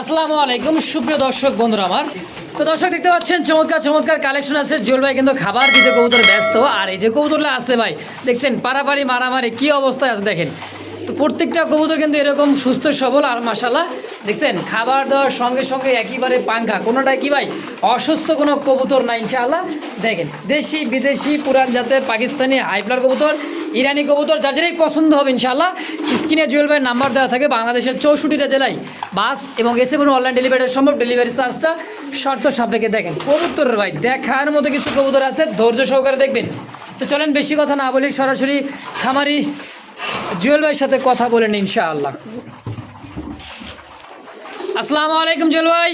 আসসালামু আলাইকুম, সুপ্রিয় দর্শক বন্ধুরা আমার। তো দর্শক, দেখতে পাচ্ছেন, চমৎকার চমৎকার কালেকশন আছে। জুয়েল ভাই কিন্তু খাবার দিতে কবুতর ব্যস্ত। আর এই যে কবুতরটা আছে ভাই, দেখছেন, পারাপারি মারামারি কি অবস্থায় আছে দেখেন। তো প্রত্যেকটা কবুতর কিন্তু এরকম সুস্থ, সবল আর মাসাল্লাহ দেখছেন, খাবার দেওয়ার সঙ্গে সঙ্গে একেবারে পাঙ্খা। কোনোটাই কি ভাই? অসুস্থ কোনো কবুতর না, ইনশাআল্লাহ। দেখেন, দেশি, বিদেশি, পুরান জাতের পাকিস্তানি হাইফ্লার কবুতর, ইরানি কবুতর, যার যেটাই পছন্দ হবে, ইনশাআল্লাহ। স্ক্রিনে জুয়েল ভাইয়ের নাম্বার দেওয়া থাকে, বাংলাদেশের চৌষট্টিটা জেলায় বাস এবং এসে কোনো অনলাইন ডেলিভারি সম্ভব ডেলিভারি চার্জটা শর্ত সাপেক্ষে। দেখেন, কবুতরের ভাই, দেখার মতো কিছু কবুতর আছে, ধৈর্য সহকারে দেখবেন। তো চলেন, বেশি কথা না বলি সরাসরি খামারি জুয়েল ভাইয়ের সাথে কথা বলেন ইনশাআল্লাহ। আসসালামু আলাইকুম জুয়েল ভাই।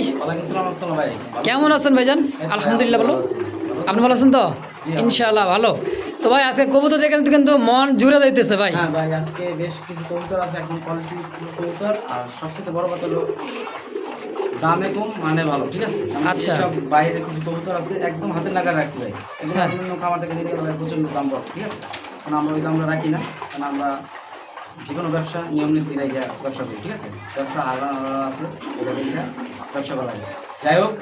কেমন আছেন ভাইজান? আলহামদুলিল্লাহ ভালো আপনি ভালো আছেন তো? ইনশাআল্লাহ ভালো। তো ভাই আজকে কবুতর দেখেন তো কিন্তু মন জুড়ে দিতেছে ভাই। হ্যাঁ ভাই আজকে বেশ কিছু কবুতর আছে একদম কোয়ালিটি কবুতর আর সবচেয়ে বড় কথা হলো দামে কম মানে ভালো ঠিক আছে? আচ্ছা। সব বাইরে কিছু কবুতর আছে একদম হাতে লাগা রাখছি ভাই। হ্যাঁ। খামার থেকে প্রচণ্ড দাম বড় ঠিক আছে? কারণ আমরা ওই দামটা রাখি না। কারণ আমরা যে কোনো ব্যবসা নিয়ম নীতি রাখি ব্যবসা করি, ঠিক আছে? ব্যবসা আলাদা আলাদা আছে, এটা দেখে ব্যবসা করা যায়। যাই হোক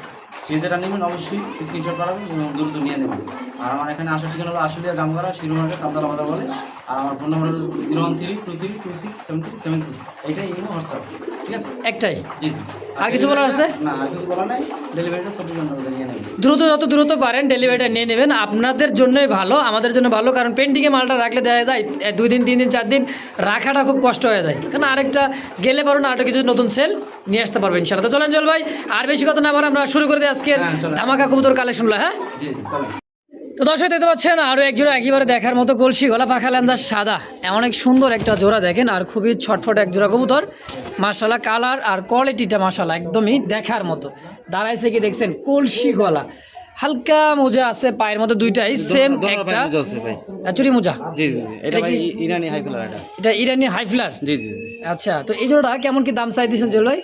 যে যেটা নেবেন অবশ্যই স্ক্রিনশট করাবেন এবং দ্রুত নিয়ে নেবেন। আর আমার এখানে আসার ঠিকানা হলো আশুলিয়া জামগড়া শিরোমার্কেট কামদালা বাজার বলে। আর আমার ফোন নাম্বার হলো zero one three two three two six seven three seven six এইটাই ইমো হোয়াটসঅ্যাপ ঠিক আছে একটাই? জি। আর কিছু বলার আছে? না আর কিছু বলার নাই। ডেলিভারিটা চব্বিশ ঘণ্টার নিয়ে নেবেন। দ্রুত যত দ্রুত পারেন ডেলিভারিটা নিয়ে নেবেন। আপনাদের জন্যই ভালো আমাদের জন্য ভালো কারণ পেন্টিংয়ে মালটা রাখলে দেখা যায় দুই দিন তিন দিন চার দিন রাখাটা খুব কষ্ট হয়ে যায়। কারণ আরেকটা গেলে পারো না আরেকটা কিছু নতুন সেল নিয়ে আসতে পারবেন ইনশাআল্লাহ। তো চলেন জল ভাই আর বেশি কথা না আমরা শুরু করে দিই আজকের হ্যাঁ। ধামাকা কবুতর কালেকশনগুলো হ্যাঁ? জি চলেন। তো দর্শক দেখতে পাচ্ছেন আরও এক জোড়া একেবারে দেখার মতো কলসি গলা পাখা ল্যান্দার সাদা। এমন এক সুন্দর একটা জোড়া দেখেন আর খুবই ছটফট এক জোড়া কবুতর। মাসালা কালার আর কোয়ালিটিটা মাসালা একদমই দেখার মতো। দাঁড়াইছে কি দেখছেন কলসি গলা। হালকা মোজা আছে পায়ের মধ্যে দুইটাই সেম একটা। চুরি মোজা? জি জি এটা কি- ইরানি হাই ফেলার এটা। এটা ইরানি হাইফ্লার জি জি আচ্ছা তো এই জোড়াটা কেমন কি দাম চাই দিয়েছেন জল ভাই?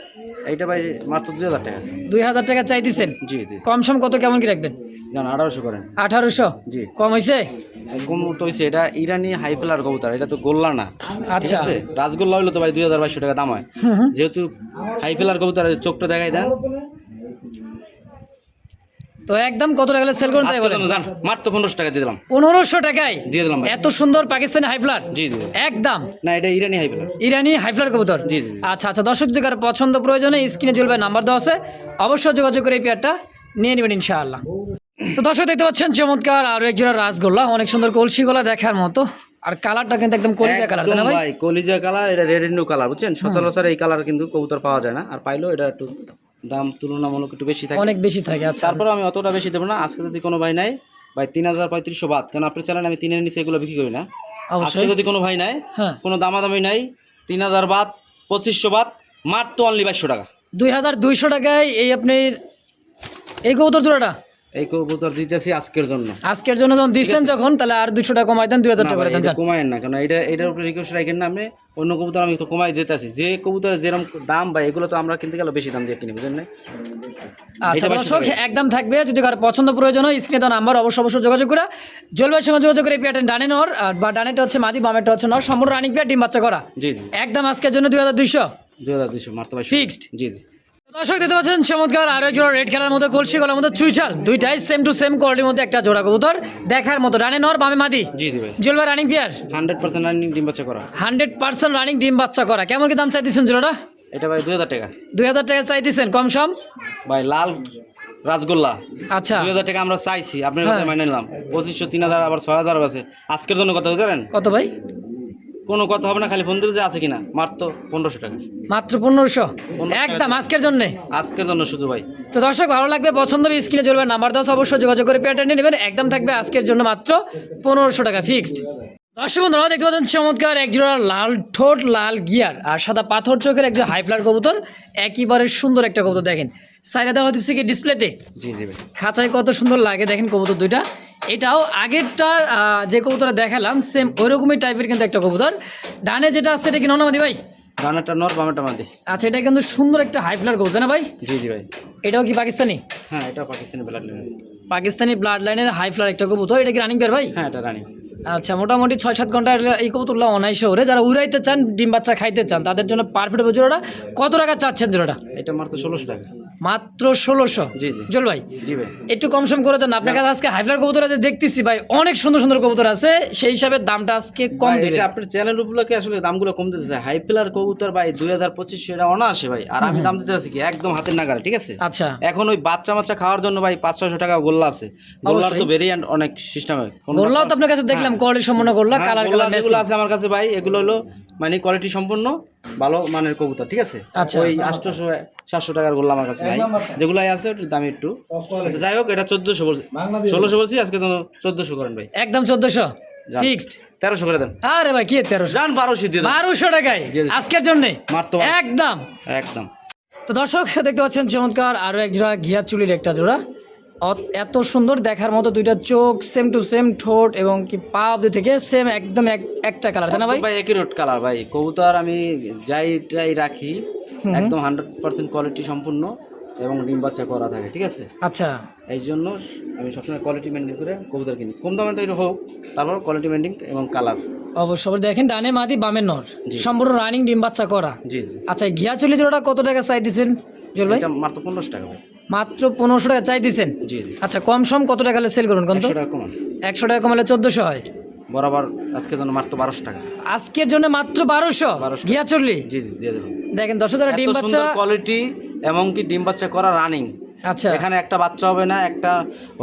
এইটা ভাই মাত্র দুই হাজার টাকা। দুই হাজার টাকা চাই দিচ্ছেন জি জি। কম সম কত কেমন কি রাখবেন? জান আঠারোশো করেন। আঠারোশো? জি। কম হয়েছে একদম তো হয়েছে এটা ইরানি হাই ফেলার কবুতর এটা তো গোল্লা না। আচ্ছা। রাজগোল্লা হইল তো ভাই দুই হাজার বাইশশো টাকা দাম হয়। যেহেতু হাই ফেলার কবুতর চোখটা দেখাই দেন তো একদম কত টাকা সেল করুন তাই বলেন। মাত্র পনেরোশো টাকা দিয়ে দিলাম। পনেরোশো টাকায়? দিয়ে দিলাম এত সুন্দর পাকিস্তানি জি জি একদম। না এটা ইরানি ইরানি কবুতর? জি, জি। আচ্ছা আচ্ছা দর্শক যদি কারও পছন্দ প্রয়োজনে স্ক্রিনে চলবে নাম্বার দেওয়া আছে অবশ্যই যোগাযোগ করে এই পেয়ারটা নিয়ে নেবেন ইনশাআল্লাহ। তো দর্শক দেখতে পাচ্ছেন চমৎকার আরও এক জোড়া রাসগোল্লা অনেক সুন্দর কলসি গলা দেখার মতো। আর কালারটা কিন্তু একদম কলিজা কালার তাই না ভাই? ভাই কলিজা কালার এটা রেড ইন্ডু কালার বুঝছেন? সচরাচর এই কালার কিন্তু কবুতর পাওয়া যায় না। আর পাইলেও এটা একটু দাম তুলনামূলক একটু বেশি থাকে। অনেক বেশি থাকে আচ্ছা। তারপরে আমি অতটা বেশি দেবো না। আজকে যদি কোনো ভাই নাই ভাই তিন হাজার পঁয়ত্রিশশো বাদ কেন আপনি চালান আমি তিনের নিচে এগুলো বিক্রি করি না। আজকে যদি কোনো ভাই নাই হ্যাঁ। কোনো দামাদামি নাই তিন হাজার বাদ পঁচিশশো বাদ মাত্র অনলি বাইশশো টাকা। দুই হাজার দুইশো টাকায় এই আপনি এই কবুতর জোড়াটা? এই কবুতর দিতেছি আজকের জন্য। আজকের জন্য যখন দিচ্ছেন যখন তাহলে আর দুশো টাকা কমাই দেন দুই হাজার টাকা করে দেন কমায়েন না কারণ এটা এটার উপরে রিকোয়েস্ট রাখেন না আপনি অন্য কবুতর আমি তো কমাই দিতেছি। যে কবুতরের যেরকম দাম ভাই এগুলো তো আমরা কিনতে গেলে বেশি দাম দিয়ে কিনি বুঝলেন না? আচ্ছা দর্শক একদম থাকবে যদি কারও পছন্দ প্রয়োজন হয় স্ক্রিনে দেওয়া নাম্বার অবশ্যই অবশ্যই যোগাযোগ করে। জলবায়ুর সঙ্গে যোগাযোগ করে পেয়ারটা ডানে নর আর বা ডানেটা হচ্ছে মাদি বামেটা হচ্ছে নর। সম্পূর্ণ রানিং পেয়ার ডিম বাচ্চা করা। জি একদম আজকের জন্য দুই হাজার দুইশো। দুই হাজার দুইশো বাইশশো Fixed? জি জি। দর্শক দেখতে পাচ্ছেন চমৎকার আরও এক জোড়া রেড খেলার মধ্যে কলসি গলার মধ্যে চুইচাল দুইটাই সেম টু সেম কোয়ালিটির মধ্যে একটা জোড়া কবুতর দেখার মতো। ডানে নর বামে মাদি? জি জি ভাই। রানিং হান্ড্রেড পার্সেন্ট রানিং ডিম বাচ্চা করা। হান্ড্রেড পার্সেন্ট রানিং ডিম বাচ্চা করা। কেমন কি দাম চাই দিচ্ছেন জোড়াটা? এটা ভাই দুই হাজার টাকা। দুই হাজার টাকা চাই দিচ্ছেন কম সম? ভাই লাল রাসগোল্লা। আচ্ছা। দুই হাজার টাকা আমরা চাইছি। আপনার হ্যাঁ। কাছে মাইনে নিলাম। পঁচিশশো তিন হাজার আবার ছয় হাজার আছে। আজকের জন্য কথা জানেন কত ভাই? কোনো কথা হবে না খালি ফোন দিবে যে আছে কিনা। মাত্র পনেরোশো টাকা। মাত্র পনেরোশো? একদম আজকের জন্য? আজকের জন্য শুধু ভাই। তো দর্শক ভালো লাগবে পছন্দ হবে স্ক্রিনে চলবে নাম্বার দশ অবশ্যই যোগাযোগ করে পেয়ারটা নিয়ে নেবেন। একদম থাকবে আজকের জন্য মাত্র পনেরোশো টাকা ফিক্সড দর্শক বন্ধুরা দেখতে পাচ্ছেন চমৎকার একজোড়া লাল ঠোঁট লাল গিয়ার আর সাদা পাথর চোখের একজন হাই ফ্লার কবুতর একইবারে সুন্দর একটা কবুতর দেখেন। সাইডে দেওয়া হচ্ছে কি ডিসপ্লেতে খাঁচায় কত সুন্দর লাগে দেখেন কবুতর দুইটা। এটাও আগেরটা যে কবুতরটা দেখালাম সেম ওইরকমই টাইপের কিন্তু একটা কবুতর। ডানে যেটা আছে এটা কি ননামাদি ভাই? রানারটা নর বামেরটা মাদি। আচ্ছা এটা কিন্তু সুন্দর একটা হাই ফ্লার কবুতর না ভাই? জি জি ভাই। এটাও কি পাকিস্তানি? হ্যাঁ এটা পাকিস্তানি ব্লাড পাকিস্তানি ব্লাড লাইনের হাই ফ্লার একটা কবুতর। এটা কি রানিং পেয়ার ভাই? হ্যাঁ এটা রানি আচ্ছা মোটামুটি ছয় সাত ঘণ্টা এই কবুতরগুলো অনায়াসে ওরে যারা উড়াইতে চান ডিম বাচ্চা খাইতে চান তাদের জন্য পারফেক্ট জোড়াটা। কত টাকা চাচ্ছেন জোড়াটা? এটা মাত্র ষোলোশো টাকা। মাত্র ষোলোশো? জি জল ভাই জি ভাই। একটু কম সম করে দেন। আপনার কাছে আজকে হাইফ্লার কবুতর আছে দেখতেছি ভাই অনেক সুন্দর সুন্দর কবুতর আছে। সেই হিসাবে দামটা আজকে কম দেবে এটা আপনার চ্যানেল উপলক্ষে আসলে দামগুলো কম দিতেছে। হাই পিলার কবুতর ভাই দুই হাজার পঁচিশশো এটা অনায়াসে ভাই। আর আমি দাম দিতে আছি কি? একদম হাতের নাগালে ঠিক আছে? আচ্ছা। এখন ওই বাচ্চা বাচ্চা খাওয়ার জন্য ভাই পাঁচ ছয়শো টাকা গোল্লা আছে। গোল্লার তো ভেরিয়েন্ট অনেক সিস্টেম গোল্লাও তো আপনার কাছে দেখলাম কোয়ালিটি সম্পন্ন হ্যাঁ, কালার কালার যেগুলো আছে আমার কাছে ভাই এগুলো হলো মানে কোয়ালিটি সম্পূর্ণ ভালো মানের কবুতর ঠিক আছে? আচ্ছা। ওই আটশোশো সাতশো টাকার গোল্লা আমার কাছে নাই। যেগুলো আছে ওটার দাম একটু। আচ্ছা, যাই হোক এটা চোদ্দোশো বলছি। ষোলোশো বলছি আজকে তো চোদ্দোশো করেন ভাই। একদম চোদ্দশো। ফিক্সড তেরোশো করে দেন। আরে ভাই কি তেরোশো? যান বারোশো দিয়ে দেন। বারোশো টাকায়? আজকের জন্য? মাত্র একদম। একদম। তো দর্শক দেখতে পাচ্ছেন চমৎকার আরও এক জোড়া ঘিয়া চুলির একটা জোড়া। এত সুন্দর দেখার মতো দুইটা চোখ সেম টু সেম ঠোঁট এবং কি পা অব্দি থেকে সেম একদম এক- একটা কালার তাই না ভাই? ভাই একই রোড কালার ভাই। কবুতর আমি যাই টাই রাখি একদম হান্ড্রেড পার্সেন্ট কোয়ালিটি সম্পূর্ণ এবং ডিম বাচ্চা করা থাকে ঠিক আছে? আচ্ছা। এই জন্য আমি সবসময় কোয়ালিটি মেনটেন করে কবুতর কিনি। কম দামের এটা হোক তারপর কোয়ালিটি মেনটেন এবং কালার অবশ্যই অবশ্য দেখেন ডানে মাদি বামে নর। সম্পূর্ণ রানিং ডিম বাচ্চা করা। জি আচ্ছা ঘিয়া চুলি জোড়াটা কত টাকা চাই দিচ্ছেন? জল ভাই। এটা মাত্র পনেরোশো টাকা ভাই। মাত্র পনেরোশো টাকা চাই দিচ্ছেন আচ্ছা কম সম কত টাকা সেল করুন কত একশো টাকা কমালে চোদ্দোশো হয়। বরাবর আজকে জন্য মাত্র বারোশো টাকা। আজকের জন্য মাত্র বারোশো? 1200 ঘিয়া চুল্লি জি জি দিয়ে দেবেন দেখেন দশ হাজার ডিম বাচ্চা কোয়ালিটি এমনকি ডিম বাচ্চা করা রানিং আচ্ছা। এখানে একটা বাচ্চা হবে না একটা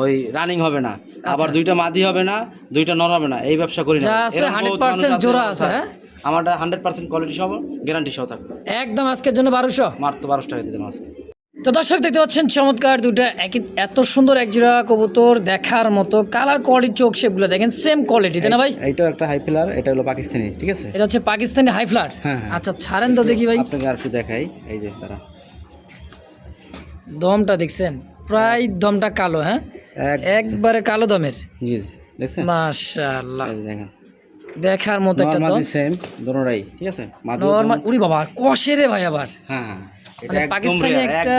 ওই রানিং হবে না। আবার দুইটা মাদি হবে না দুইটা নর হবে না। এই ব্যবসা করি না। যা আছে এরকম 100% বহুত মানুষ আছে, জোড়া আছে, হ্যাঁ? আমারটা হান্ড্রেড পার্সেন্ট কোয়ালিটি সহ গ্যারান্টি সহ থাকবে। একদম আজকের জন্য বারোশো। মাত্র বারোশো টাকা দিতে মাসে তো দর্শক দেখতে পাচ্ছেন চমৎকার দুটা একই এত সুন্দর এক জোড়া কবুতর দেখার মতো কালার কোয়ালিটি চোখ শেপগুলো দেখেন সেম কোয়ালিটি তাই না ভাই? এইটাও একটা হাই ফিলার এটা হলো পাকিস্তানি ঠিক আছে? এটা হচ্ছে পাকিস্তানি হাই ফ্লার হ্যাঁ, হ্যাঁ। আচ্ছা ছাড়েন তো দেখি ভাই। আপনাকে আর একটু দেখাই এই যে তারা। দমটা দেখছেন? প্রায় দমটা কালো হ্যাঁ? একবারে কালো দমের। জি দেখছেন? মাশাআল্লাহ। দেখেন। দেখার মতো একটা দম। সেম দোনোটাই ঠিক আছে? মাদি নর্মাল উড়ি বাবা কষে রে ভাই আবার। হ্যাঁ হ্যাঁ। এটা মানে পাকিস্তানি একটা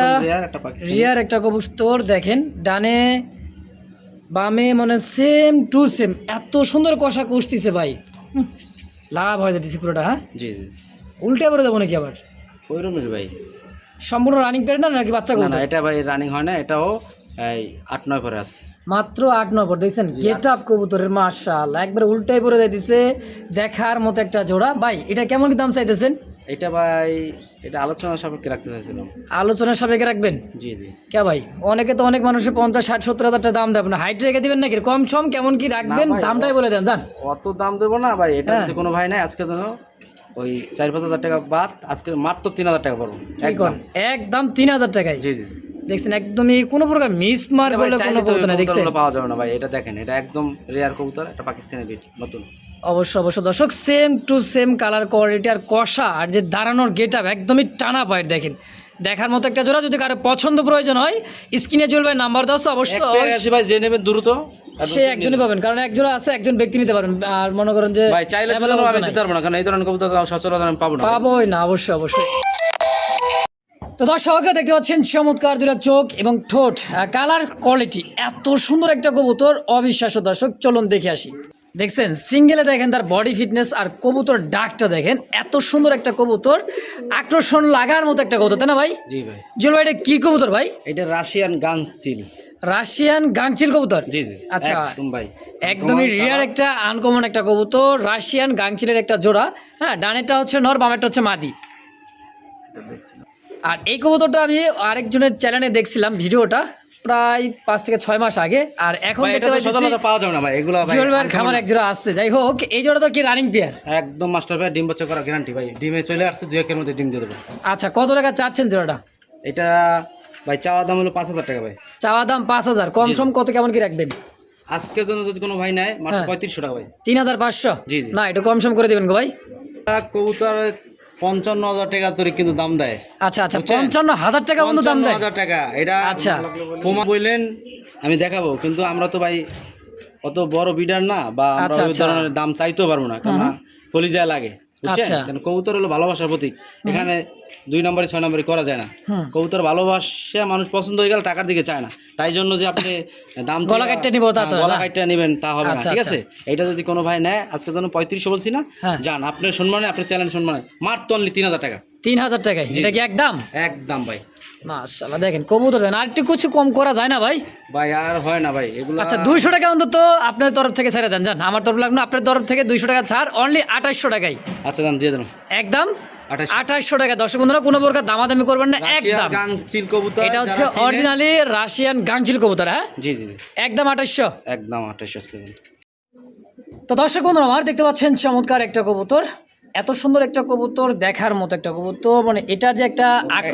রিয়ার একটা কবুতর দেখেন ডানে বামে মানে সেম টু সেম এত সুন্দর কষা কষতিছে ভাই। লাভ হয়ে যাচ্ছে পুরোটা হ্যাঁ? জি জি। উল্টে করে দেবো নাকি আবার? ওইরকমই ভাই। সম্পূর্ণ রানিং পেরে না নাকি বাচ্চা না এটা ভাই রানিং হয় না এটাও এই আট নয় পরে আছে। মাত্র আট নম্বর দেখছেন? গেট আপ কবুতরের মাশাল একবার উল্টাই পরে দিছে দেখার মতো একটা জোড়া। ভাই এটা কেমন কি দাম চাইতেছেন? এটা ভাই এটা আলোচনা সাপেক্ষে রাখতে চাইছিলাম। আলোচনার সাপেক্ষে রাখবেন? জি জি। কে ভাই? অনেকে তো অনেক মানুষের পঞ্চাশ ষাট সত্তর হাজার টাকা দাম দেবেন না হাইট রেখে দিবেন নাকি? কম সম কেমন কি রাখবেন? দামটাই বলে দেন জান অত দাম দেবো না ভাই এটা হ্যাঁ। যদি কোনো ভাই নাই। আজকে যেন ওই চার পাঁচ হাজার টাকা বাদ আজকে মাত্র তিন হাজার টাকা পড়ব একদম। একদম তিন হাজার টাকায়? জি জি। দেখছেন একদমই কোনো প্রকার মিস মার বলে কোনো কবুতর না দেখছেন? পাওয়া যাবে না ভাই এটা দেখেন এটা একদম রেয়ার কবুতর এটা পাকিস্তানি বিট নতুন। অবশ্য অবশ্য। দর্শক same to same colour quality আর কষা আর যে দাঁড়ানোর গেট আপ একদমই টানা পায়ের দেখেন। দেখার মতো একটা জোড়া যদি কারও পছন্দ প্রয়োজন হয় স্ক্রিনে চলবে নাম্বার এক অবশ্যই ভাই যে নেবে দ্রুত সে একজনই পাবেন কারণ একজন আছে একজন ব্যক্তি নিতে পারবেন আর মনে করেন যে ভাই চাইলে আমি দিতে পারব না কারণ এই ধরনের কবুতর সচরাচর পাবো না। পাবোই না অবশ্যই অবশ্যই তো দর্শক দেখতে পাচ্ছেন চমৎকার দুটা চোখ এবং ঠোঁট। কালার কোয়ালিটি এত সুন্দর একটা কবুতর অবিশ্বাস্য দর্শক চলুন দেখে আসি। দেখছেন সিঙ্গেলে দেখেন তার বডি ফিটনেস আর কবুতর ডাকটা দেখেন এত সুন্দর একটা কবুতর আকর্ষণ লাগার মতো একটা কবুতর তাই না ভাই? জি ভাই। জল ভাই এটা কি কবুতর ভাই? এটা রাশিয়ান গান চিল রাশিয়ান গাংচিল কবুতর? জি জি। আচ্ছা একদম ভাই। একদমই রিয়ার একটা আনকমন একটা কবুতর রাশিয়ান গাংচিলের একটা জোড়া। হ্যাঁ ডানেরটা হচ্ছে নর বামেরটা হচ্ছে মাদি। এটা দেখছিলাম। আর এই কবুতরটা আমি আরেকজনের চ্যানেলে দেখছিলাম ভিডিওটা প্রায় পাঁচ থেকে ছয় মাস আগে। আর এখন এটা দেখতে পাচ্ছি খামার এক জোড়া আসছে। যাই হোক এই জোড়া তো কি রানিং পেয়ার একদম মাস্টার ভাই ডিম বাচ্চা করা গ্যারান্টি ভাই। ডিমে চলে আসছে দুই একের মধ্যে ডিম দিয়ে দেবো। আচ্ছা কত টাকা চাচ্ছেন জোড়াটা? এটা ভাই চাওয়া দাম হলো পাঁচ হাজার টাকা ভাই। চাওয়া দাম পাঁচ হাজার কম সম কত কেমন কি রাখবেন? আজকের জন্য যদি কোনো ভাই নেয় মাত্র হ্যাঁ। পঁয়ত্রিশশো টাকা ভাই। তিন হাজার পাঁচশো? জি। না একটু কম সম করে দেবেন গো ভাই। কবুতর পঞ্চান্ন হাজার টাকা তোর কিন্তু দাম দেয় আচ্ছা আচ্ছা পঞ্চান্ন হাজার টাকা বন্ধু দাম দেয় হাজার টাকা এটা আচ্ছা। পোমা বললেন আমি দেখাবো কিন্তু আমরা তো ভাই অত বড় বিডার না বা আমরা আচ্ছা, ওই আচ্ছা। ধরনের দাম চাইতেও পারব না কারণ কলিজা লাগে। বুঝছেন? কেন কবুতর হলো ভালোবাসার প্রতীক। এখানে দুই নম্বরে ছয় নম্বরে করা যায় না। কবুতর ভালোবাসা মানুষ পছন্দ হয়ে গেলে টাকার দিকে চায় না। তাই জন্য যে আপনি দাম গলা কাটটা নিবো তা হ্যাঁ, গলা কাটটা নেবেন তা হবে না আচ্ছা, ঠিক আচ্ছা। আছে এটা যদি কোনো ভাই নেয় আজকে যেন পঁয়ত্রিশশো বলছি না? হ্যাঁ। যান আপনার সম্মানে আপনার চ্যানেল সম্মানে। মাত্র অনলি তিন হাজার টাকা। তিন হাজার টাকায়? এটা কি একদম? একদম ভাই। মাশাল্লাহ দেখেন কবুতর দেন আর একটু কিছু কম করা যায় না ভাই? ভাই আর হয় না ভাই এগুলো আচ্ছা দুইশো টাকা অন্তত আপনার তরফ থেকে ছেড়ে দেন জান আমার তরফ লাগল আপনার তরফ থেকে দুইশো টাকা ছাড় অনলি আঠাশশো টাকায় আচ্ছা দাম দিয়ে দেন। একদম? আঠাশশো টাকা। দর্শক বন্ধুরা কোনো প্রকার দামাদামি করবেন না একদম। এটা হচ্ছে অরিজিনালি রাশিয়ান গাংচিল কবুতর হ্যাঁ? জি জি একদম আঠাশশো একদম আঠাশশো তো দর্শক বন্ধুরা আমার দেখতে পাচ্ছেন চমৎকার একটা কবুতর। এত সুন্দর একটা কবুতর দেখার মতো একটা কবুতর মানে এটার যে একটা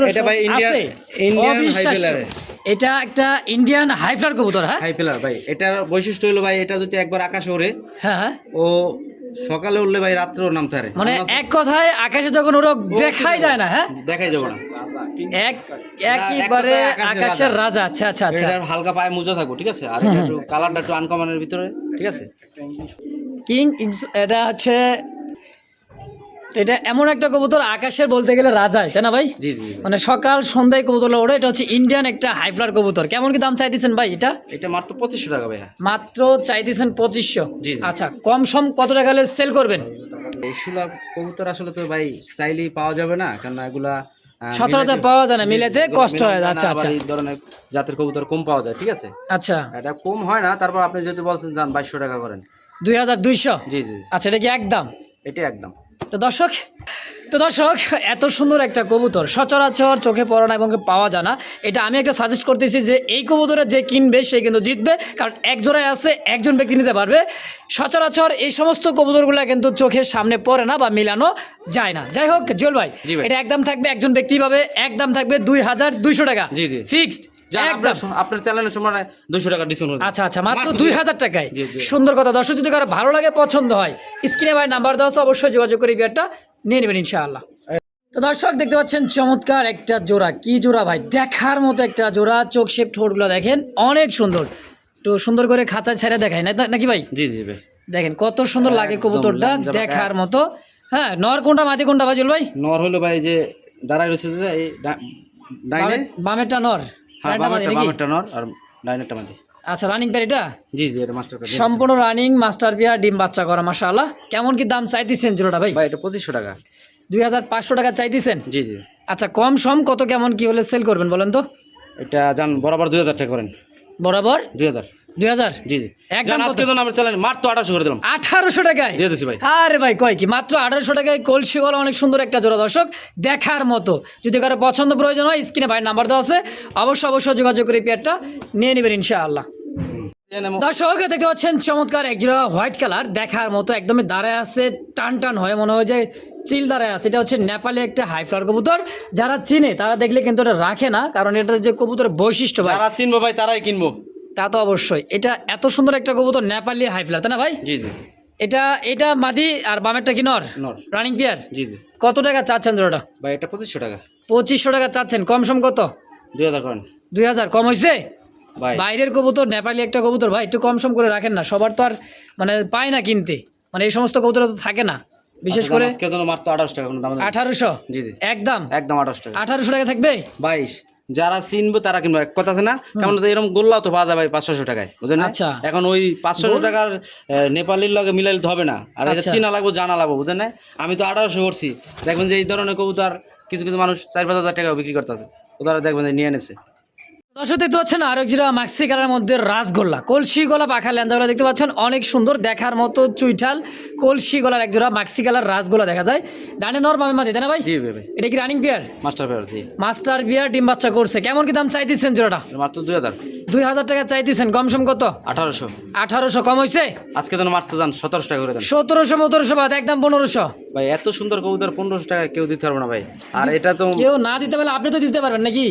এটা ভাই ইন্ডিয়ান- আছে ইন্ডিয়ান এটা একটা ইন্ডিয়ান হাইফ্লার কবুতর হ্যাঁ? হাই পেলার ভাই। এটার বৈশিষ্ট্য হলো ভাই এটা যদি একবার আকাশে ওড়ে হ্যাঁ হ্যাঁ। ও সকালে উঠলে ভাই রাত্রেও নামতে পারে মানে এক কথায় আকাশে যখন ওরা দেখাই যায় না হ্যাঁ? দেখাই যাব না। এক একেবারে আকাশের রাজা। আচ্ছা আচ্ছা আচ্ছা। এটার হালকা পায়ে মোজা থাকব ঠিক আছে? আর একটু কালারটা একটু আনকমনের ভিতরে ঠিক আছে? কিং এটা হচ্ছে এটা এমন একটা কবুতর আকাশের বলতে গেলে রাজায় তাই না ভাই? জি জি জি। মানে সকাল সন্ধ্যায় কবুতর ওড়ে এটা হচ্ছে ইন্ডিয়ান একটা হাইফ্লার কবুতর। কেমন কি দাম চাইতেছেন ভাই এটা? এটা মাত্র পঁচিশশো টাকা ভাইয়া। মাত্র চাইতেছেন পঁচিশশো। জি। আচ্ছা কম সম কত টাকা হলে সেল করবেন? এই সুলভ কবুতর আসলে তো ভাই চাইলেই পাওয়া যাবে না কারণ এগুলা সচরাচর পাওয়া যায় না, মিলাতে কষ্ট হয়, আচ্ছা, আচ্ছা। এই ধরনের জাতের কবুতর কম পাওয়া যায় ঠিক আছে? আচ্ছা। এটা কম হয় না তারপর আপনি যেহেতু বলছেন যান বাইশশো টাকা করেন। দুই হাজার দুইশো? জি জি জি। আচ্ছা এটা কি একদম? এটা একদম। তো দর্শক তো দর্শক এত সুন্দর একটা কবুতর। সচরাচর চোখে পড়ে না এবং পাওয়া যায় না। এটা আমি একটা সাজেস্ট করতেছি যে এই কবুতরের যে কিনবে সে কিন্তু জিতবে। কারণ এক জোড়ায় আছে একজন ব্যক্তি নিতে পারবে। সচরাচর এই সমস্ত কবুতরগুলো কিন্তু চোখের সামনে পড়ে না বা মিলানো যায় না। যাই হোক জুয়েল ভাই এটা একদম থাকবে একজন ব্যক্তি পাবে। একদম থাকবে দুই হাজার দুইশো টাকা। জি, জি। ফিক্সড আপনার চ্যানেলের সময় দুশো টাকা ডিসকাউন্ট আচ্ছা আচ্ছা মাত্র দুই হাজার টাকায়। জি, জি। সুন্দর কথা দর্শক যদি কারও ভালো লাগে পছন্দ হয় স্ক্রিনে ভাই নাম্বার দেওয়া অবশ্যই যোগাযোগ করে বিয়ারটা নিয়ে নেবেন ইনশাআল্লাহ। তো দর্শক দেখতে পাচ্ছেন চমৎকার একটা জোড়া। কি জোড়া ভাই? দেখার মতো একটা জোড়া চোখ শেপ ঠোঁটগুলো দেখেন অনেক সুন্দর। তো সুন্দর করে খাঁচায় ছেড়ে দেখায় না নাকি ভাই? জি জি ভাই। দেখেন কত সুন্দর লাগে কবুতরটা দেখার মতো। হ্যাঁ নর কোনটা মাটি কোনটা ভাই জল ভাই? নর হলো ভাই যে দাঁড়ায় রয়েছে বামেরটা নর। হ্যাঁ বামেরটা নর আর ডাইনেরটা মাঝে আচ্ছা রানিং প্যার এটা? জি জি এটা মাস্টার কার্ড সম্পূর্ণ রানিং মাস্টার ডিম বাচ্চা করা মাশাআল্লাহ। কেমন কি দাম চাইতেছেন জোড়াটা ভাই? ভাই এটা পঁচিশশো টাকা। দুই হাজার পাঁচশো টাকা চাইতেছেন? জি জি। আচ্ছা কম সম কত কেমন কি হলে সেল করবেন বলেন তো? এটা জান বরাবর দুই হাজার টাকা করেন। বরাবর? দুই হাজার। দুই হাজার? জি জি। একদম যান কত? আজকে তো আমার চ্যানেল মাত্র আঠাশো করে দিলাম। আঠারোশো টাকায়? দিয়ে দিছি ভাই। আরে ভাই কয় কি? মাত্র আঠারোশো টাকায় কলসি গলা অনেক সুন্দর একটা জোড়া দর্শক। দেখার মতো। যদি কারও পছন্দ প্রয়োজন হয় স্ক্রিনে ভাই নাম্বার দেওয়া আছে। অবশ্যই অবশ্যই যোগাযোগ করে পেয়ারটা নিয়ে নেবেন ইনশাআল্লাহ। দর্শক দেখতে পাচ্ছেন চমৎকার একজোড়া হোয়াইট কালার। দেখার মতো একদমই দাঁড়ায় আছে টান টান হয়ে মনে হয় যে চিল দাঁড়ায় আছে। এটা হচ্ছে নেপালে একটা হাই ফ্লাওয়ার কবুতর। যারা চিনে তারা দেখলে কিন্তু এটা রাখে না কারণ এটা যে কবুতরের বৈশিষ্ট্য ভাই। যারা চিনবো ভাই তারাই কিনবো। তা তো অবশ্যই। এটা এত সুন্দর একটা কবুতর নেপালি হাই ফ্লাওয়ার তাই না ভাই? জি জি। এটা এটা মাদি আর বামেরটা কি নর? নর। রানিং পেয়ার জি জি। কত টাকা চাচ্ছেন জোড়াটা? ভাই এটা পঁচিশশো টাকা। পঁচিশশো টাকা চাচ্ছেন কম সম কত? দুই হাজার করেন। দুই হাজার কম হয়েছে ভাই। বাইরের কবুতর নেপালি একটা কবুতর ভাই একটু কম সম করে রাখেন না সবার তো আর মানে পায় না কিনতে। মানে এই সমস্ত কবুতর তো থাকে না। বিশেষ আচ্ছা, করে। আঠারোশো জি জি। একদম? একদম আঠারোশো টাকা থাকবে? বাইশ। যারা চিনবো তারা কিনবো। এক কথা আছে না? কেমন এরকম গোল্লাও তো পাওয়া যাবে ভাই পাঁচশো টাকায় বুঝলেন না? আচ্ছা। এখন ওই পাঁচশো টাকার নেপালির লগে মিলাইলে তো হবে না। আর এটা আচ্ছা। চিনা লাগবো জানা লাগবো বুঝলেন না? আমি তো আঠারোশো করছি। দেখবেন যে এই ধরনের কবুতর কিছু কিছু মানুষ চার পাঁচ হাজার টাকা বিক্রি করতে আছে ওরা দেখবেন যে নিয়ে এনেছে। দর্শক দেখতে পাচ্ছেন আরেক জিরা মাক্সি কালার মধ্যে রাসগোল্লা। কলসি গলা পাখা ল্যাঞ্জাগুলো দেখতে পাচ্ছেন অনেক সুন্দর দেখার মতো চুইঠাল কলসি গলার এক জোড়া মাক্সি কালার রাসগোল্লা দেখা যায়। ডানে নর বামে মাঝে তাই না ভাই? জি ভাই এটা কি রানিং বিয়ার মাস্টার পেয়ার জি। মাস্টার বিয়ার ডিম বাচ্চা করছে। কেমন কি দাম চাইতেছেন জোড়াটা? মাত্র দুই হাজার। দুই হাজার টাকা চাইতেছেন কম সম কত? আঠারোশো। আঠারোশো কম হয়েছে আজকে যেন মাত্র যান সতেরোশো টাকা করে দেন। সতেরোশো মতেরোশো বাদ একদম পনেরোশো। ভাই এত সুন্দর কবুতর পনেরোশো টাকা কেউ দিতে পারবে না ভাই। আর এটা তো কেউ না দিতে পারলে আপনি তো দিতে পারবেন নাকি?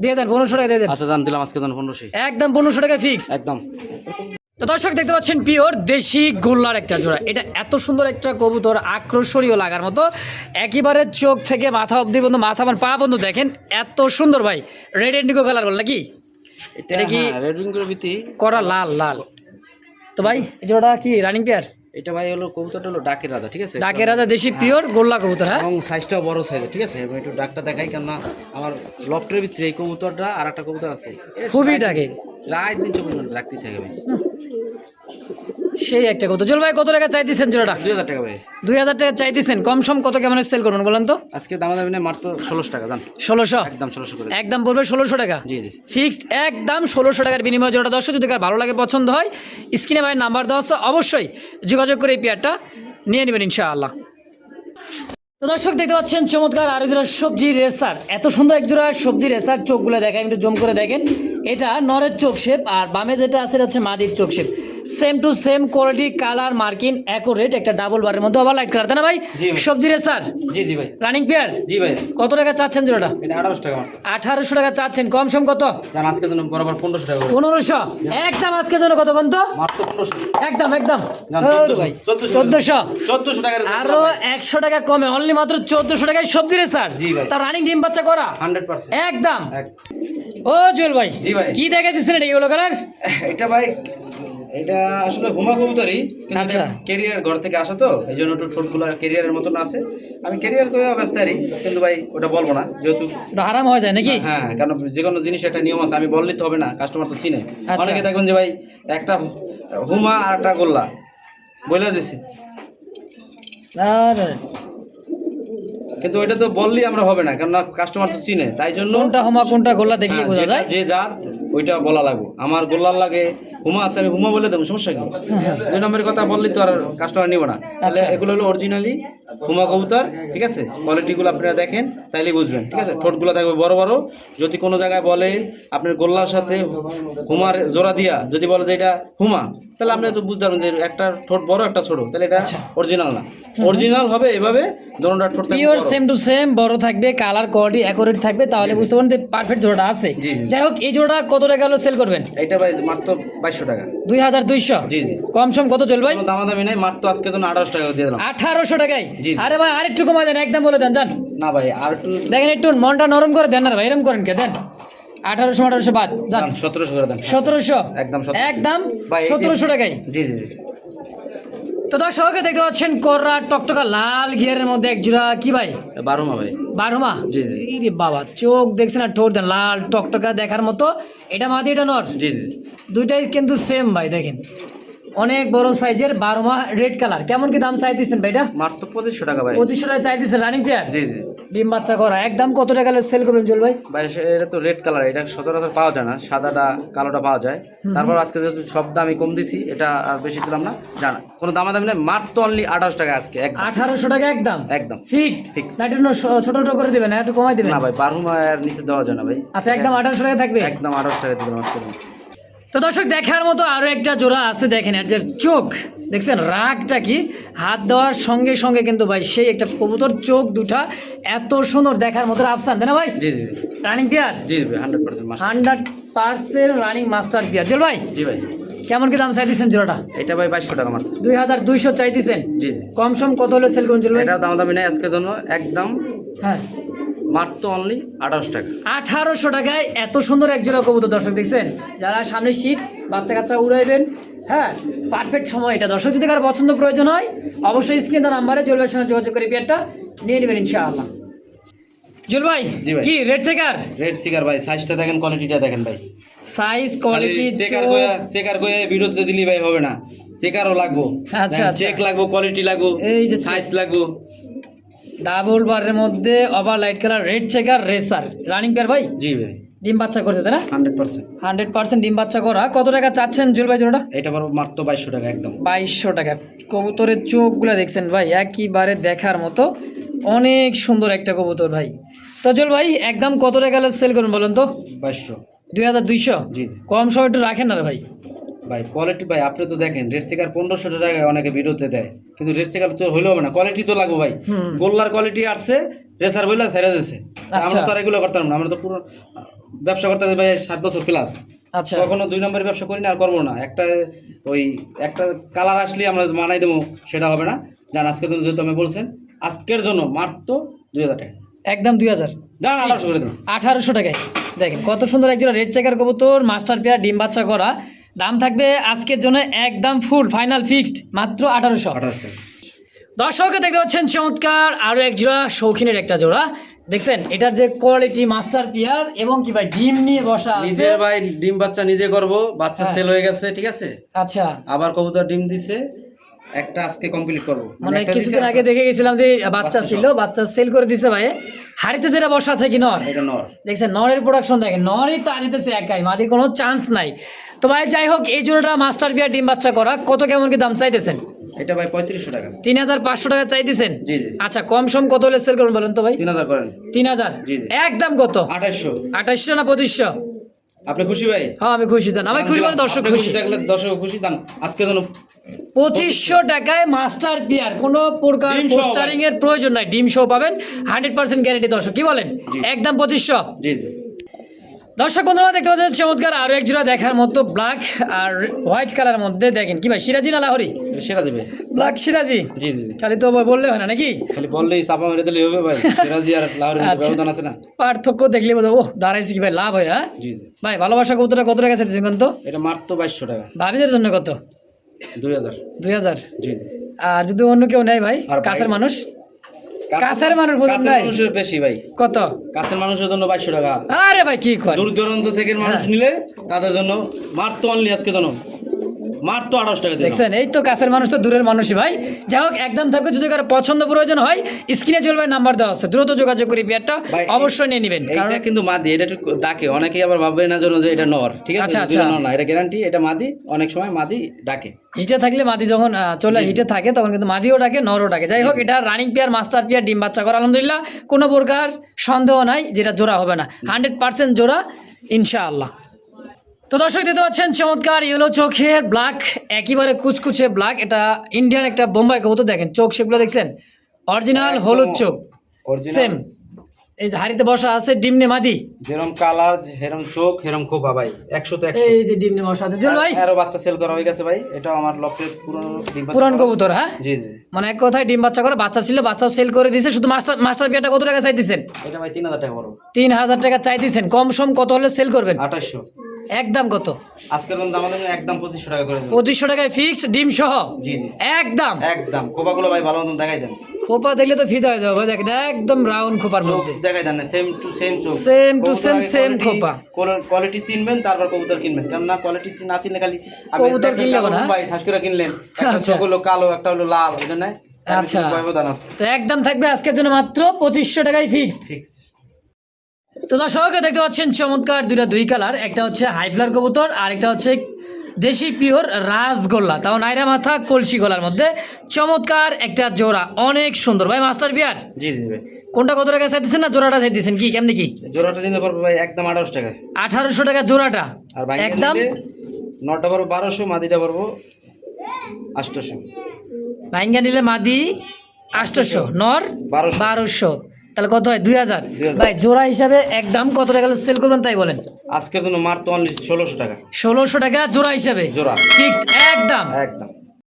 দিয়ে দেন পনেরোশো টাকা দিয়ে দেন। আচ্ছা জান দিলাম আজকে যেন পনেরোশো। একদম পনেরোশো টাকা ফিক্স একদম। তো দর্শক দেখতে পাচ্ছেন পিওর দেশি গোল্লার একটা জোড়া। এটা এত সুন্দর একটা কবুতর আকর্ষণীয় লাগার মতো। একেবারে চোখ থেকে মাথা অবধি বন্ধু মাথা মানে পা বন্ধু দেখেন এত সুন্দর ভাই। রেড এন্ডিগো কালার বল নাকি? এটা কি- হ্যাঁ, করা লাল লাল। তো ভাই জোড়া কি রানিং পেয়ার এটা ভাই হলো কবুতরটা হলো ডাকের রাজা ঠিক আছে? ডাকের রাজা দেশি পিওর গোল্লা কবুতর হ্যাঁ? এবং সাইজটাও বড় সাইজ ঠিক আছে? এবং একটু ডাকটা দেখাই কেননা আমার লফটের ভিতরে এই কবুতরটা আর একটা কবুতর আছে। খুবই ডাকে রাত দিন চব্বিশ ঘণ্টা রাখতেই থাকে সেই একটা কত? জল ভাই কত টাকা চাইতেছেন জোড়াটা? দুই হাজার টাকা ভাই। দুই হাজার টাকা চাইতেছেন। কম সম কত কেমন সেল করবেন বলেন তো? আজকে দামা দামি মাত্র ষোলোশো টাকা দাম ষোলোশো? একদম ষোলোশো করে। একদম পড়বে ষোলোশো টাকা? জি জি। ফিক্সড একদম ষোলোশো টাকার বিনিময়ে জোড়া দর্শক যদি ভালো লাগে পছন্দ হয় স্ক্রিনে ভাই নাম্বার দেওয়া আছে অবশ্যই যোগাযোগ করে এই পেয়ারটা নিয়ে নেবেন ইনশাআল্লাহ। তো দর্শক, দেখতে পাচ্ছেন চমৎকার আরও জোড়া সবজি রেসার। এত সুন্দর এক জোড়া সবজি রেসার, চোখগুলো দেখেন, একটু জম করে দেখেন। এটা নরের চোখ শেপ, আর বামে যেটা আছে, এটা হচ্ছে মাদির চোখ shape. Same to same quality colour marking accurate একটা ডাবল বারের মধ্যে আবার লাইট কালার তাই না ভাই? ভাই। সবজি রেসার জি জি ভাই। রানিং পেয়ার জি ভাই। কত টাকা চাচ্ছেন জোড়াটা? এটা আঠারোশো টাকা মাত্র। আঠারোশো টাকা চাচ্ছেন কম সম কত? জান আজকে জন্য বরাবর পনেরোশো টাকা করে। পনেরোশো? একদম আজকে জন্য কত কত মাত্র পনেরোশো একদম একদম। ওর 1400 1400 চোদ্দশো চোদ্দোশো। টাকার আরও একশো টাকা কমে অনলি মাত্র চোদ্দশো টাকায় সবজি রে স্যার জি ভাই। তার রানিং ডিম বাচ্চা করা? Hundred percent. একদম। ও জুয়েল ভাই জি ভাই। কি দেখে দিচ্ছেন এটা এগুলো কালার এটা ভাই এটা আসলে হুমা কবুতরই কিন্তু আচ্ছা। কেরিয়ার ঘর থেকে আসা তো এই জন্য একটু ঠোঁটগুলো কেরিয়ারের মতন আছে। আমি কেরিয়ার করে ব্যস্ত আরি কিন্তু ভাই ওটা বলব না যেহেতু হারাম হয়ে যায় নাকি? হ্যাঁ কারণ যে কোনো জিনিস একটা নিয়ম আছে আমি বললেই তো হবে না কাস্টমার তো চিনে। আচ্ছা। অনেকে দেখবেন যে ভাই একটা হুমা আর একটা গোল্লা বলে দিছি। কিন্তু ওইটা তো বললেই আমরা হবে না কেননা কাস্টমার তো চিনে তাই জন্য কোনটা হোমা কোনটা গোল্লা দেখলে হ্যাঁ, বোঝা যায়। যে যার ওইটা বলা লাগবে। আমার গোল্লার লাগে হুমা আছে আমি হুমা বলে দেবো সমস্যা কি? দুই নম্বরের কথা বললেই তো আর কাস্টমার নিব না। তাহলে আচ্ছা। এগুলো হলো অরিজিনালি হুমা কবুতর ঠিক আছে? কোয়ালিটিগুলো আপনারা দেখেন তাইলেই বুঝবেন ঠিক আছে? ঠোঁটগুলো থাকবে বড় বড়। যদি কোনো জায়গায় বলে আপনার গোল্লার সাথে হুমার জোড়া দিয়া যদি বলে যে এটা হুমা তাহলে আপনি তো বুঝতে পারবেন যে একটা ঠোঁট বড় একটা ছোট তাহলে এটা আচ্ছা। অরিজিনাল না। অরিজিনাল হবে এভাবে দোনোটা ঠোঁট পিওর সেম টু সেম বড় থাকবে কালার কোয়ালিটি অ্যাকোরেট থাকবে তাহলে বুঝতে পারবেন যে পারফেক্ট জোড়াটা আছে। যাই হোক এই জোড়া কত টাকা হলো সেল করবেন? এটা ভাই মাত্র বাইশশো টাকা। দুই হাজার দুইশো? জি জি। কম সম কত চল ভাই? দামাদামি নেই মাত্র আজকে তো আঠারোশো টাকা দিয়ে দিলাম। আঠারোশো টাকায়? আরে ভাই আরেকটু কমাই দেন একদম বলে দেন জান না ভাই আর একটু দেখেন একটু মনটা নরম করে দেন না ভাই এরম করেন কে দেন। আঠারোশো আঠারোশো বাদ যান। সতেরোশো করে দেন। সতেরোশো? একদম একদম সতেরোশো টাকায়? জি জি। তো দর্শককে দেখতে পাচ্ছেন কররা টকটকা লাল গিয়ারের মধ্যে এক জোড়া কি ভাই? বারো মা ভাই। বারোমা জি, বাবা চোখ দেখছেন আর ঠোঁট দেন লাল টকটকা দেখার মতো। এটা মাদি এটা নর? জি জি। দুইটাই কিন্তু সেম ভাই দেখেন। অনেক বড় সাইজের বারোমা রেড কালার। কেমন কি দাম চাইতেছেন ভাই এটা মাত্র পঁচিশশো টাকা ভাই। পঁচিশশো টাকা চাইতেছেন রানিং পেয়ার জি জি। ডিম বাচ্চা করা। একদম কত টাকা সেল করবেন চল ভাই? ভাই এটা তো রেড কালার এটা সচরাচর পাওয়া যায় না। সাদাটা কালোটা পাওয়া যায়। তারপর আজকে যেহেতু সব দামই কম দিছি এটা আর বেশি দিলাম না। জানা। কোনো দামাদামি নেই মাত্র অনলি আঠাশ টাকা আজকে আঠারোশো টাকা একদম? একদম। Fixed Fixed। না একটু ছোট ছোট করে দিবেন একটু কমাই দিবেন? না ভাই বারো মা আর নিচে দেওয়া যায় না ভাই। আচ্ছা একদম আঠারোশো টাকা থাকবে? একদম আঠাশ টাকা আজকে। তো দর্শক দেখার মতো আরও একটা জোড়া আছে দেখেন আর যে চোখ। দেখছেন রাগটা কি? হাত দেওয়ার সঙ্গে সঙ্গে কিন্তু ভাই সেই একটা কবুতর চোখ দুটা এত সুন্দর দেখার মতো আফসান তাই না ভাই? জি জি। রানিং পিয়ার জি জি hundred percent hundred percent running master pair চল ভাই জি ভাই। কেমন কি দাম চাইতেছেন জোড়াটা? এটা ভাই বাইশশো টাকা মাত্র। দুই হাজার দুইশো চাইতেছেন। জি কম সম কত হলে সেল করুন এটা দামাদামি নেই আজকের জন্য একদম হ্যাঁ। মাত্র অনলি আঠাশ টাকা। আঠারোশো টাকায় এত সুন্দর এক জোড়া কবুতর দর্শক দেখছেন? যারা সামনে শীত বাচ্চা কাচ্চা উড়াইবেন হ্যাঁ পারফেক্ট সময় এটা। দর্শক যদি কারও পছন্দ প্রয়োজন হয় অবশ্যই স্ক্রিন তার নাম্বারে জলবাইয়ের সঙ্গে যোগাযোগ করে পেয়ারটা নিয়ে নেবেন ইনশাআল্লাহ। জল ভাই ভাই। কি রেড চেকার রেড চিকার ভাই সাইজটা দেখেন কোয়ালিটিটা দেখেন ভাই। সাইজ কোয়ালিটি চেকার কয়ে চেকার কয়ে ভিডিওতে দিলি ভাই হবে না। চেকারও লাগবো। আচ্ছা, আচ্ছা। চেক লাগবো কোয়ালিটি লাগবো এই যে সাইজ লাগবো। ডাবল বারের মধ্যে over light colour red checker racer. Running pair ভাই? জি ভাই। ডিম বাচ্চা করছে তাই না? Hundred percent. হান্ড্রেড পার্সেন্ট ডিম বাচ্চা করা। কত টাকা চাচ্ছেন জুল ভাই জোড়াটা? এটা পারব মাত্র বাইশশো টাকা একদম। বাইশশো টাকা। কবুতরের চোখগুলো দেখছেন ভাই একইবারে দেখার মতো। অনেক সুন্দর একটা কবুতর ভাই। তো জল ভাই একদম কত টাকা সেল করুন বলুন তো? বাইশশো। দুই হাজার দুইশো? জি। কম সময় একটু রাখেন না ভাই। ভাই কোয়ালিটি ভাই আপনি তো দেখেন রেড চেকার পনেরোশো টাকায় অনেকে ভিডিওতে দেয় কিন্তু রেড চেকার তো হইলেও হবে না কোয়ালিটি তো লাগবে ভাই। গোল্লার কোয়ালিটি আসছে রেসার বইলা ছেড়ে দিয়েছে আচ্ছা। আমরা তো আর এগুলো করতাম না আমরা তো পুরো ব্যবসা করতে ভাই সাত বছর প্লাস আচ্ছা। কখনো দুই নম্বরের ব্যবসা করি না আর করব না। একটা ওই একটা কালার আসলে আমরা মানাই দেবো সেটা হবে না। জান আজকের জন্য যেহেতু আমি বলছেন আজকের জন্য মাত্র দুই হাজার টাকা। একদম দুই হাজার। আঠারোশো করে দেবো আঠারোশো টাকায়। দেখেন কত সুন্দর একজন রেড চেকার কবুতর মাস্টার পেয়ার ডিম বাচ্চা করা। দাম থাকবে আজকের জন্য একদম ফুল ফাইনাল ফিক্সড মাত্র আঠারোশো। দর্শকে দেখতে পাচ্ছেন চমৎকার আরও এক জোড়া শৌখিনের একটা জোড়া। দেখছেন এটার যে কোয়ালিটি মাস্টার পিয়ার এবং কি ভাই ডিম নিয়ে বসা নিজের ভাই ডিম বাচ্চা নিজে করব বাচ্চা হ্যাঁ। সেল হয়ে গেছে ঠিক আছে? আচ্ছা। আবার কবুতর ডিম দিছে একটা আজকে কমপ্লিট করব। মানে কিছুদিন আগে দেখে গেছিলাম যে বাচ্চা ছিল বাচ্চা সেল করে দিছে ভাই। হাড়িতে যেটা বসা আছে কি নর? এটা নর। দেখছেন নরের প্রোডাকশন দেখেন নরই তো আনিতেছে একাই মাদির কোনো চান্স নাই। তো ভাই যাই হোক এই জোড়াটা মাস্টার বিয়ার ডিম বাচ্চা করা। কত কেমন কি দাম চাইতেছেন? এটা ভাই পঁয়ত্রিশশো টাকা। তিন হাজার পাঁচশো টাকা চাইতেছেন? জি জি। আচ্ছা কম সম কত হলে সেল করুন বলেন তো ভাই? তিন হাজার করেন। তিন হাজার? জি, জি। একদম কত? আঠাশশো আঠাশশো না পঁচিশশো? আপনি খুশি ভাই? হ্যাঁ আমি খুশি জান। আমি খুশি মানে দর্শক খুশি। দেখলে দর্শক খুশি দান আজকে যেন পঁচিশশো টাকায় মাস্টার পিয়ার কোনো প্রকার পোস্টারিং এর প্রয়োজন নাই। ডিম শো পাবেন। হান্ড্রেড পার্সেন্ট গ্যারেন্টি দর্শক। কি বলেন? একদম পঁচিশশো? জি জি। দর্শক বন্ধুরা দেখতে পাচ্ছেন চমৎকার আরও এক জোড়া দেখার মতো ব্ল্যাক আর হোয়াইট কালার মধ্যে দেখেন। কি ভাই সিরাজি না লাহরি? এটা সেরা দেবে ব্ল্যাক সিরাজি? জি জি। খালি তো বললে হয় না নাকি? খালি বললেই চাপা মেরে দিলে হবে ভাই। সিরাজি আর আচ্ছা। ব্যবধান আছে না। পার্থক্য দেখলে বোধ ও দাঁড়াইছে কি ভাই লাভ হয় হ্যাঁ? জি জি। ভাই ভালোবাসা কতটা কত টাকা চাইতেছেন কোন তো? এটা মাত্র বাইশশো টাকা। ভাবিদের জন্য কত? দুই হাজার। দুই হাজার? জি জি। আর যদি অন্য কেউ নেয় ভাই- কাছের মানুষ? কাছের মানুষ বোঝেন নাই? মানুষের বেশি ভাই। কত? কাছের মানুষের জন্য বাইশশো টাকা। আরে ভাই কি কয় দূর দূরান্ত থেকে মানুষ হ্যাঁ। নিলে তাদের জন্য মাত্র অনলি আজকে জন্য মাত্র আঠাশ টাকা দেখছেন এই তো কাছের মানুষ তো দূরের মানুষই ভাই। যাই হোক একদম থাকবে যদি কারও পছন্দ প্রয়োজন হয় স্ক্রিনে চলবে নাম্বার দেওয়া আছে দ্রুত যোগাযোগ করি বিয়ারটা অবশ্যই নিয়ে নেবেন। কারণ কিন্তু মাদি এটা একটু ডাকে। অনেকেই আবার ভাববে না জন্য যে এটা নর ঠিক আছে? আচ্ছা, আচ্ছা। না এটা গ্যারান্টি এটা মাদি অনেক সময় মাদি ডাকে। হিটে থাকলে মাদি যখন চলে হিটে থাকে তখন কিন্তু মাদিও ডাকে নরও ডাকে। যাই হোক এটা রানিং পেয়ার মাস্টার পেয়ার ডিম বাচ্চা করে আলহামদুলিল্লাহ। কোনো প্রকার সন্দেহ নাই যেটা জোড়া হবে না। হান্ড্রেড পার্সেন্ট জোড়া ইনশাআল্লাহ। তো দর্শক দিতে পাচ্ছেন চমৎকার ইয়েলো চোখের ব্ল্যাক একেবারে কুচকুচে ব্ল্যাক এটা ইন্ডিয়ান একটা বোম্বাই কবুতর দেখেন চোখ সেগুলো দেখছেন অরিজিনাল হলুদ চোখ। সেম এই যে হাড়িতে বসা আছে ডিমনে মাদি। যেরকম কালার হেরম চোখ হেরম খোপা ভাই। একশো তো একশো। এই যে ডিমনে বসা আছে। ভাই? আরও বাচ্চা সেল করা হয়ে গেছে ভাই। এটা আমার লফটের পুরনো পুরান কবুতর হ্যাঁ? জি জি। মানে এক কথায় ডিম বাচ্চা করে বাচ্চা ছিল বাচ্চাও সেল করে দিয়েছে শুধু মাস্টার মাস্টার বিয়াটা কত টাকা চাইতেছেন? এটা ভাই তিন হাজার টাকা বড়। তিন হাজার টাকা চাইতেছেন। কম সম কত হলে সেল করবেন? আঠাশশো। একদম কত? আজকের আমাদের একদম পঁচিশশো টাকা করে। পঁচিশশো টাকায় ফিক্স ডিম সহ? জি জি। একদম একদম খোপাগুলো ভাই ভালো মতন দেখাই দেন। খোপা দেখলে তো ফিদা হয়ে যাবে দেখেন একদম রাউন্ড খোপার মধ্যে দেখাই দেন সেম টু সেম চোখ same, আগে same quality- খোপা। কোয়ালিটি চিনবেন তারপর কবুতর কিনবেন কেননা কোয়ালিটি না চিনলে খালি কবুতর কিনলে না? ভাই ঠাস করে কিনলেন একটা আচ্ছা। চোখ হলো কালো একটা হলো লাল এই জন্য আচ্ছা। তো একদম থাকবে আজকের জন্য মাত্র পঁচিশশো টাকায় ফিক্সড ঠিক তো দর্শক দেখতে পাচ্ছেন চমৎকার দুইটা দুই কালার একটা হচ্ছে হাইফ্লার কবুতর আর একটা হচ্ছে দেশি পিওর রাসগোল্লা তাও নাইরা মাথা কলসি গলার মধ্যে। চমৎকার একটা জোড়া অনেক সুন্দর। ভাই মাস্টার বিয়ার? জি জি ভাই। কোনটা কত টাকা চাইতেছেন না জোড়াটা চাইতেছেন কি কেমনি কি? জোড়াটা নিতে পারব ভাই একদম আঠারোশো টাকা। আঠারোশো টাকা জোড়াটা? আর ভাই একদম? নটা পারব বারোশো মাদিটা পারব আষ্টশো ভাইঙ্গা নিলে মাদি আষ্টশো নর বারোশো। বারোশো। তাহলে কত হয়? দুই হাজার। ভাই জোড়া হিসাবে একদম কত টাকা সেল করবেন তাই বলেন। আজকের জন্য মার তো অনলি ষোলোশো টাকা। ষোলোশো টাকা জোড়া হিসাবে। জোড়া। ফিক্সড একদম। একদম।